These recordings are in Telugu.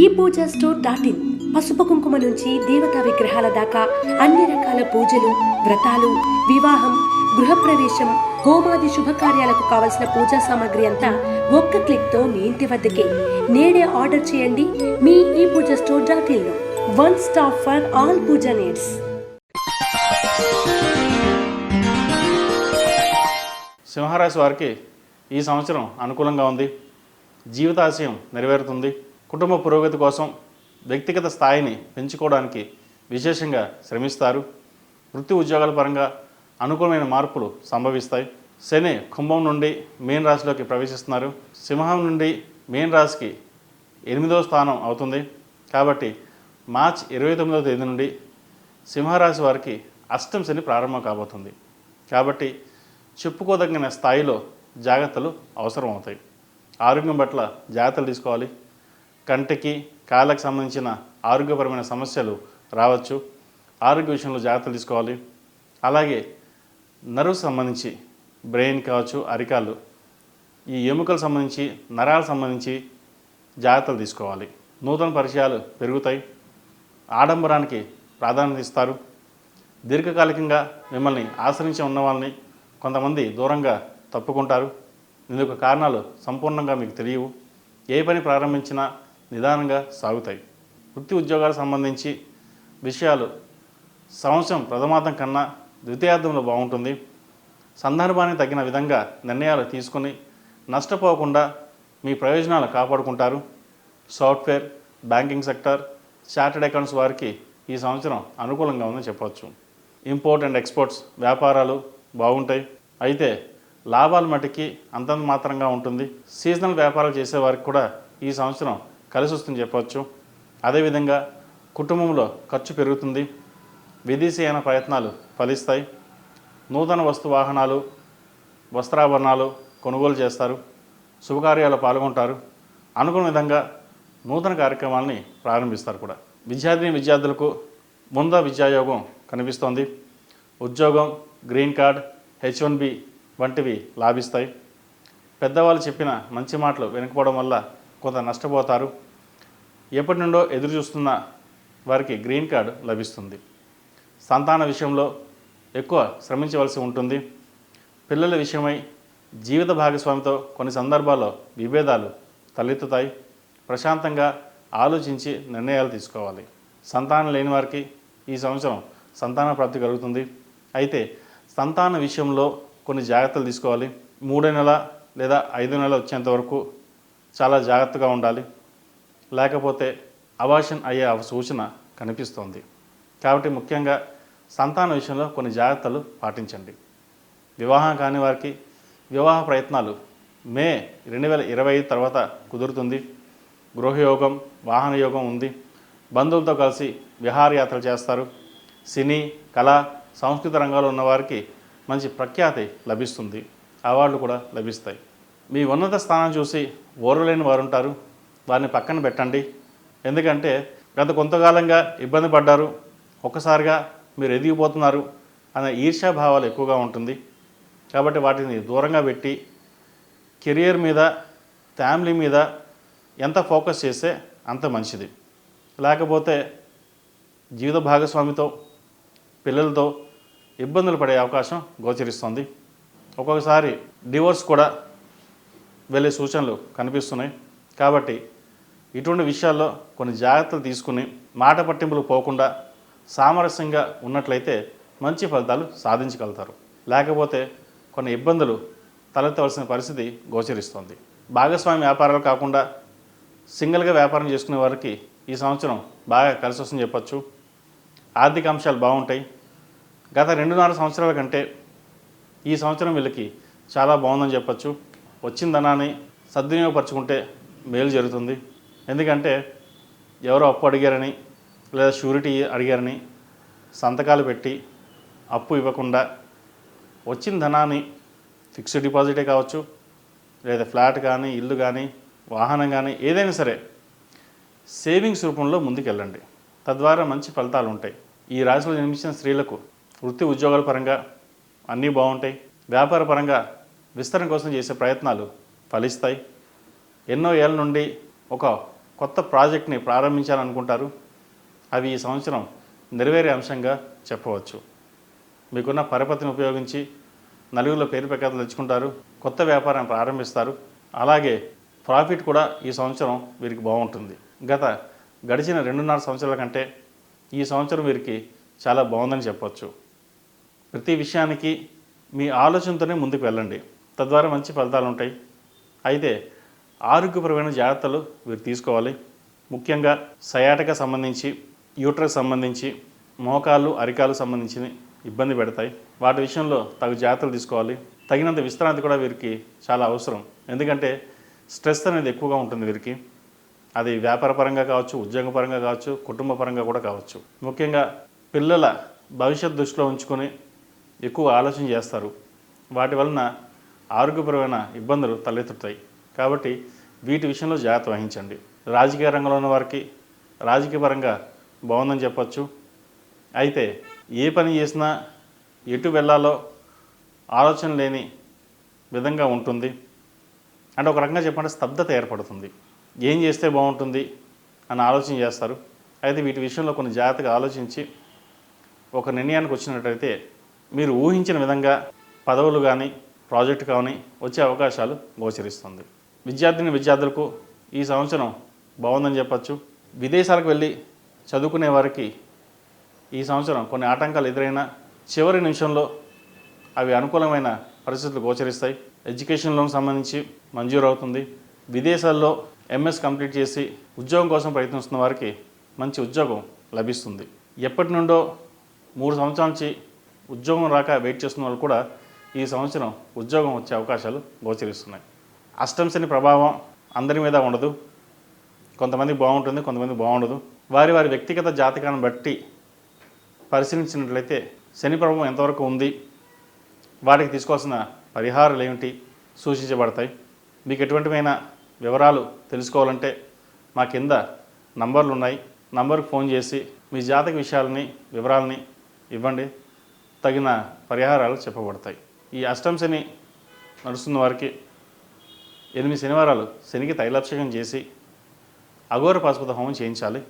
ఈ పూజా స్టోర్ డాట్ ఇన్. పసుపు కుంకుమ నుంచి దేవతా విగ్రహాల దాకా అన్ని రకాల పూజలు వ్రతాలు వివాహం గృహప్రవేశం హోమాది శుభకార్యాలకు కావలసిన పూజా సామాగ్రి అంతా ఒక్క క్లిక్తో మీ ఇంటి వద్దకే. నేడే ఆర్డర్ చేయండి మీ ఈ Pooja store dot in one stop for all Pooja needs. సింహరాశి వారికి ఈ సంవత్సరం అనుకూలంగా ఉంది. జీవితాశయం నెరవేరుతుంది. కుటుంబ పురోగతి కోసం వ్యక్తిగత స్థాయిని పెంచుకోవడానికి విశేషంగా శ్రమిస్తారు. వృత్తి ఉద్యోగాల పరంగా అనుకూలమైన మార్పులు సంభవిస్తాయి. శని కుంభం నుండి మీన రాశిలోకి ప్రవేశిస్తున్నారు. సింహం నుండి మీన రాశికి ఎనిమిదవ స్థానం అవుతుంది. కాబట్టి మార్చ్ ఇరవై తొమ్మిదవ తేదీ నుండి సింహరాశి వారికి అష్టం శని ప్రారంభం కాబోతుంది. కాబట్టి చెప్పుకోదగిన స్థాయిలో జాగ్రత్తలు అవసరం అవుతాయి ఆరోగ్యం పట్ల జాగ్రత్తలు తీసుకోవాలి. కంటికి కాళ్ళకి సంబంధించిన ఆరోగ్యపరమైన సమస్యలు రావచ్చు. ఆరోగ్య విషయంలో జాగ్రత్తలు తీసుకోవాలి. అలాగే నర్వ్ సంబంధించి బ్రెయిన్ కావచ్చు అరికాలు ఈ ఎముకలు సంబంధించి నరాలకు సంబంధించి జాగ్రత్తలు తీసుకోవాలి. నూతన పరిచయాలు పెరుగుతాయి. ఆడంబరానికి ప్రాధాన్యత ఇస్తారు. దీర్ఘకాలికంగా మిమ్మల్ని ఆశ్రయించి ఉన్న వాళ్ళని కొంతమంది దూరంగా తప్పుకుంటారు. ఇందుకు కారణాలు సంపూర్ణంగా మీకు తెలియవు. ఏ పని ప్రారంభించినా నిదానంగా సాగుతాయి. వృత్తి ఉద్యోగాలకు సంబంధించి విషయాలు సంవత్సరం ప్రథమార్థం కన్నా ద్వితీయార్థంలో బాగుంటుంది. సందర్భానికి తగిన విధంగా నిర్ణయాలు తీసుకుని నష్టపోకుండా మీ ప్రయోజనాలు కాపాడుకుంటారు. Software banking sector chartered accounts వారికి ఈ సంవత్సరం అనుకూలంగా ఉందని చెప్పవచ్చు ఇంపోర్ట్ అండ్ ఎక్స్పోర్ట్స్ వ్యాపారాలు బాగుంటాయి. అయితే లాభాలు మటుకి అంతంత మాత్రంగా ఉంటుంది. సీజనల్ వ్యాపారాలు చేసేవారికి కూడా ఈ సంవత్సరం కలిసి వస్తుంది చెప్పవచ్చు. అదేవిధంగా కుటుంబంలో ఖర్చు పెరుగుతుంది. విదేశీయాన ప్రయత్నాలు ఫలిస్తాయి. నూతన వస్తు వాహనాలు వస్త్రాభరణాలు కొనుగోలు చేస్తారు. శుభకార్యాలు పాల్గొంటారు. అనుకున్న విధంగా నూతన కార్యక్రమాలని ప్రారంభిస్తారు కూడా. విద్యార్థిని విద్యార్థులకు ముంద విద్యాయోగం కనిపిస్తోంది. ఉద్యోగం green card H one B వంటివి లాభిస్తాయి. పెద్దవాళ్ళు చెప్పిన మంచి మాటలు వినకపోవడం వల్ల కొంత నష్టపోతారు. ఎప్పటి నుండో ఎదురు చూస్తున్న వారికి గ్రీన్ కార్డు లభిస్తుంది. సంతాన విషయంలో ఎక్కువ శ్రమించవలసి ఉంటుంది. పిల్లల విషయమై జీవిత భాగస్వామితో కొన్ని సందర్భాల్లో విభేదాలు తలెత్తుతాయి. ప్రశాంతంగా ఆలోచించి నిర్ణయాలు తీసుకోవాలి. సంతానం లేని వారికి ఈ సంవత్సరం సంతాన ప్రాప్తి కలుగుతుంది. అయితే సంతాన విషయంలో కొన్ని జాగ్రత్తలు తీసుకోవాలి. మూడో నెల లేదా ఐదు నెలలు వచ్చేంత వరకు చాలా జాగ్రత్తగా ఉండాలి. లేకపోతే అవాషన్ అయ్యే సూచన కనిపిస్తోంది. కాబట్టి ముఖ్యంగా సంతాన విషయంలో కొన్ని జాగ్రత్తలు పాటించండి. వివాహం కాని వారికి వివాహ ప్రయత్నాలు మే రెండు వేల ఇరవై ఐదు తర్వాత కుదురుతుంది. గృహయోగం వాహన యోగం ఉంది. బంధువులతో కలిసి విహారయాత్రలు చేస్తారు. సినీ కళ సంస్కృత రంగాల్లో ఉన్నవారికి మంచి ప్రఖ్యాతి లభిస్తుంది. అవార్డులు కూడా లభిస్తాయి. మీ ఉన్నత స్థానం చూసి ఓర్వలేని వారు ఉంటారు వారిని పక్కన పెట్టండి. ఎందుకంటే గత కొంతకాలంగా ఇబ్బంది పడ్డారు. ఒక్కసారిగా మీరు ఎదిగిపోతున్నారు అనే ఈర్ష్యాభావాలు ఎక్కువగా ఉంటుంది. కాబట్టి వాటిని దూరంగా పెట్టి కెరియర్ మీద ఫ్యామిలీ మీద ఎంత ఫోకస్ చేస్తే అంత మంచిది. లేకపోతే జీవిత భాగస్వామితో పిల్లలతో ఇబ్బందులు పడే అవకాశం గోచరిస్తుంది. ఒక్కొక్కసారి డివోర్స్ కూడా వెళ్ళే సూచనలు కనిపిస్తున్నాయి. కాబట్టి ఇటువంటి విషయాల్లో కొన్ని జాగ్రత్తలు తీసుకుని మాట పట్టింపులు పోకుండా సామరస్యంగా ఉన్నట్లయితే మంచి ఫలితాలు సాధించగలుగుతారు. లేకపోతే కొన్ని ఇబ్బందులు తలెత్తవలసిన పరిస్థితి గోచరిస్తుంది. భాగస్వామి వ్యాపారాలు కాకుండా సింగిల్గా వ్యాపారం చేసుకునే వారికి ఈ సంవత్సరం బాగా కలిసి వస్తుందని చెప్పచ్చు. ఆర్థిక అంశాలు బాగుంటాయి. గత రెండున్నర సంవత్సరాల కంటే ఈ సంవత్సరం వీళ్ళకి చాలా బాగుందని చెప్పచ్చు. వచ్చిన ధనాన్ని సద్వినియోగపరచుకుంటే మేలు జరుగుతుంది. ఎందుకంటే ఎవరో అప్పు అడిగారని లేదా షూరిటీ అడిగారని సంతకాలు పెట్టి అప్పు ఇవ్వకుండా వచ్చిన ధనాన్ని ఫిక్స్డ్ డిపాజిటే కావచ్చు లేదా ఫ్లాట్ కానీ ఇల్లు కానీ వాహనం కానీ ఏదైనా సరే సేవింగ్స్ రూపంలో ముందుకెళ్ళండి. తద్వారా మంచి ఫలితాలు ఉంటాయి. ఈ రాశిలో జన్మించిన స్త్రీలకు వృత్తి ఉద్యోగాల పరంగా అన్నీ బాగుంటాయి. వ్యాపార పరంగా విస్తరణ కోసం చేసే ప్రయత్నాలు ఫలిస్తాయి. ఎన్నో ఏళ్ళ నుండి ఒక కొత్త ప్రాజెక్ట్ని ప్రారంభించాలనుకుంటారు. అవి ఈ సంవత్సరం నెరవేరే అంశంగా చెప్పవచ్చు. మీకున్న పరపతిని ఉపయోగించి నలుగురిలో పేరు ప్రఖ్యాతులు తెచ్చుకుంటారు. కొత్త వ్యాపారం ప్రారంభిస్తారు. అలాగే ప్రాఫిట్ కూడా ఈ సంవత్సరం వీరికి బాగుంటుంది. గత గడిచిన రెండున్నర సంవత్సరాల కంటే ఈ సంవత్సరం వీరికి చాలా బాగుందని చెప్పవచ్చు ప్రతి విషయానికి మీ ఆలోచనతోనే ముందుకు వెళ్ళండి. తద్వారా మంచి ఫలితాలు ఉంటాయి. అయితే ఆరోగ్యపరమైన జాగ్రత్తలు వీరు తీసుకోవాలి. ముఖ్యంగా సయాటకు సంబంధించి యూట్రస్ సంబంధించి మోకాళ్ళు అరికాలు సంబంధించి ఇబ్బంది పెడతాయి. వాటి విషయంలో తగు జాగ్రత్తలు తీసుకోవాలి. తగినంత విశ్రాంతి కూడా వీరికి చాలా అవసరం. ఎందుకంటే స్ట్రెస్ అనేది ఎక్కువగా ఉంటుంది వీరికి. అది వ్యాపారపరంగా కావచ్చు ఉద్యోగపరంగా కావచ్చు కుటుంబ పరంగా కూడా కావచ్చు. ముఖ్యంగా పిల్లల భవిష్యత్ దృష్టిలో ఉంచుకొని ఎక్కువ ఆలోచన చేస్తారు. వాటి వలన ఆరోగ్యపరమైన ఇబ్బందులు తలెత్తుతాయి. కాబట్టి వీటి విషయంలో జాగ్రత్త వహించండి. రాజకీయ రంగంలో ఉన్న వారికి రాజకీయపరంగా బాగుందని చెప్పచ్చు. అయితే ఏ పని చేసినా ఎటు వెళ్ళాలో ఆలోచన లేని విధంగా ఉంటుంది. అంటే ఒక రకంగా చెప్పంటే స్తబ్దత ఏర్పడుతుంది. ఏం చేస్తే బాగుంటుంది అని ఆలోచన చేస్తారు. అయితే వీటి విషయంలో కొన్ని జాగ్రత్తగా ఆలోచించి ఒక నిర్ణయానికి వచ్చినట్టయితే మీరు ఊహించిన విధంగా పదవులు కానీ ప్రాజెక్టు కానీ వచ్చే అవకాశాలు గోచరిస్తుంది. విద్యార్థిని విద్యార్థులకు ఈ సంవత్సరం బాగుందని చెప్పచ్చు. విదేశాలకు వెళ్ళి చదువుకునే వారికి ఈ సంవత్సరం కొన్ని ఆటంకాలు ఎదురైనా చివరి నిమిషంలో అవి అనుకూలమైన పరిస్థితులు గోచరిస్తాయి. ఎడ్యుకేషన్ లోన్ సంబంధించి మంజూరు అవుతుంది. విదేశాల్లో ఎంఎస్ కంప్లీట్ చేసి ఉద్యోగం కోసం ప్రయత్నిస్తున్న వారికి మంచి ఉద్యోగం లభిస్తుంది. ఎప్పటి నుండో మూడు సంవత్సరాల నుంచి ఉద్యోగం రాక వెయిట్ చేస్తున్న వాళ్ళు కూడా ఈ సంవత్సరం ఉద్యోగం వచ్చే అవకాశాలు గోచరిస్తున్నాయి. అష్టం శని ప్రభావం అందరి మీద ఉండదు. కొంతమంది బాగుంటుంది కొంతమంది బాగుండదు. వారి వారి వ్యక్తిగత జాతకాన్ని బట్టి పరిశీలించినట్లయితే శని ప్రభావం ఎంతవరకు ఉంది వాటికి తీసుకోవాల్సిన పరిహారాలు ఏమిటి సూచించబడతాయి. మీకు ఎటువంటివైన వివరాలు తెలుసుకోవాలంటే మా కింద నంబర్లు ఉన్నాయి. నంబర్కి ఫోన్ చేసి మీ జాతక విషయాలని వివరాలని ఇవ్వండి. తగిన పరిహారాలు చెప్పబడతాయి. ఈ అష్టం శని నడుస్తున్న వారికి ఎనిమిది శనివారాలు శనికి తైలాభిషేకం చేసి అఘోర పాశుపత హోమం చేయించాలి.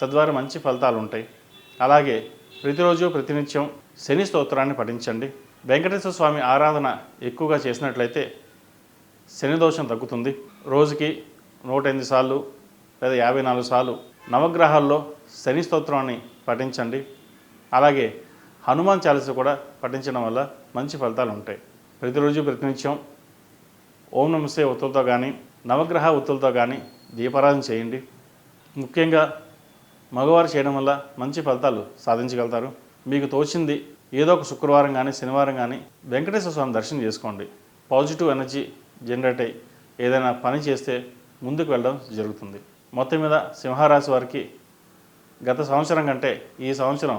తద్వారా మంచి ఫలితాలు ఉంటాయి. అలాగే ప్రతిరోజు ప్రతినిత్యం శని స్తోత్రాన్ని పఠించండి. వెంకటేశ్వర స్వామి ఆరాధన ఎక్కువగా చేసినట్లయితే శని దోషం తగ్గుతుంది. రోజుకి నూట ఎనిమిది సార్లు లేదా యాభై నాలుగు సార్లు నవగ్రహాల్లో శని స్తోత్రాన్ని పఠించండి. అలాగే హనుమాన్ చాలీస కూడా పఠించడం వల్ల మంచి ఫలితాలు ఉంటాయి. ప్రతిరోజు ప్రతినిత్యం ఓం నమస్తే ఒత్తులతో కానీ నవగ్రహ ఒత్తులతో కానీ దీపారాధన చేయండి. ముఖ్యంగా మగవారు చేయడం వల్ల మంచి ఫలితాలు సాధించగలుగుతారు. మీకు తోచింది ఏదో ఒక శుక్రవారం కానీ శనివారం కానీ వెంకటేశ్వర స్వామి దర్శనం చేసుకోండి. పాజిటివ్ ఎనర్జీ జనరేట్ అయ్యి ఏదైనా పని చేస్తే ముందుకు వెళ్ళడం జరుగుతుంది. మొత్తం మీద సింహరాశి వారికి గత సంవత్సరం కంటే ఈ సంవత్సరం